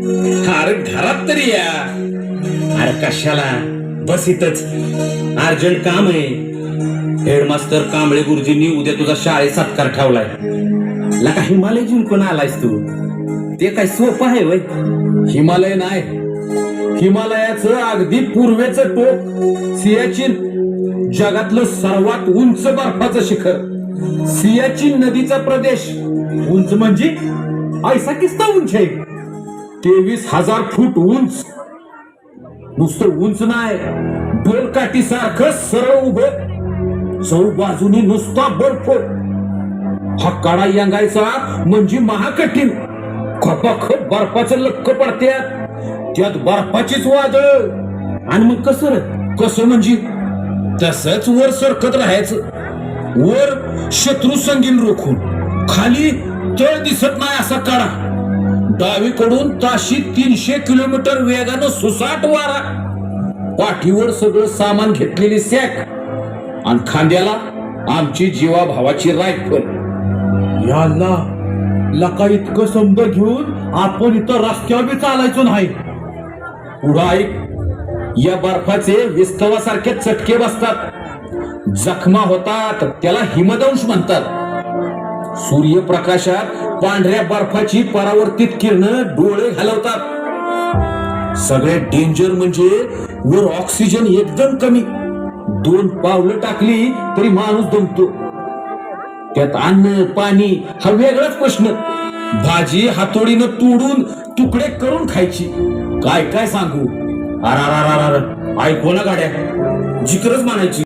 अरे घरात तरी या. अरे कशाला? बस इथच. अर्जंट काम आहे. हेडमास्टर कांबळे गुरुजींनी उद्या तुझा शाळेत सत्कार ठेवलाय. लका हिमालय जिंकून आलायस तू? ते काय सोपं आहे वय. हिमालय नाही. हिमालयाचं अगदी पूर्वेचं टोक सियाचीन जगातलं सर्वात उंच बर्फाचं शिखर सियाचीन नदीचा प्रदेश उंच म्हणजे ऐसा किस्ता उंच आहे. तेवीस हजार फूट उंच. नुसतं उंच नाही डोलकाठी सारखं सरळ उभं. चौ बाजूनी नुसता बर्फ. हा काळा यांगायचा म्हणजे महाकठीण. खपाखप बर्फाचं लक्क पडत्यात त्यात बर्फाचीच वादळ. आणि मग कसं रे? कसं म्हणजे? तसंच वर सरकत राहायचं. वर शत्रू संगीन रोखून. खाली तळ दिसत नाही असा काळा डावीकडून ताशी तीनशे किलोमीटर वेगानं सुसाट वारा. पाठीवर सगळं सामान घेतलेली सॅक आणि खांद्याला आमची जीवाभावाची रायफल. या अल्लाह लका इतकं समज घेऊन आपण इथं रस्त्यावर बी चालायचो नाही. पुढं ऐक या बर्फाचे विस्तवासारखे चटके बसतात. जखमा होतात त्याला हिमदंश म्हणतात. सूर्यप्रकाशात पांढऱ्या बर्फाची परावर्तित किरण डोळे घालवतात सगळे डेंजर म्हणजे वर ऑक्सिजन एकदम कमी. दोन पावलं टाकली तरी माणूस दमतो. त्यात अन्न पाणी हा वेगळाच प्रश्न. भाजी हातोडीनं तोडून तुकडे करून खायची. काय काय सांगू? अरा ऐकू ना गाड्या. जिकरच मानायची.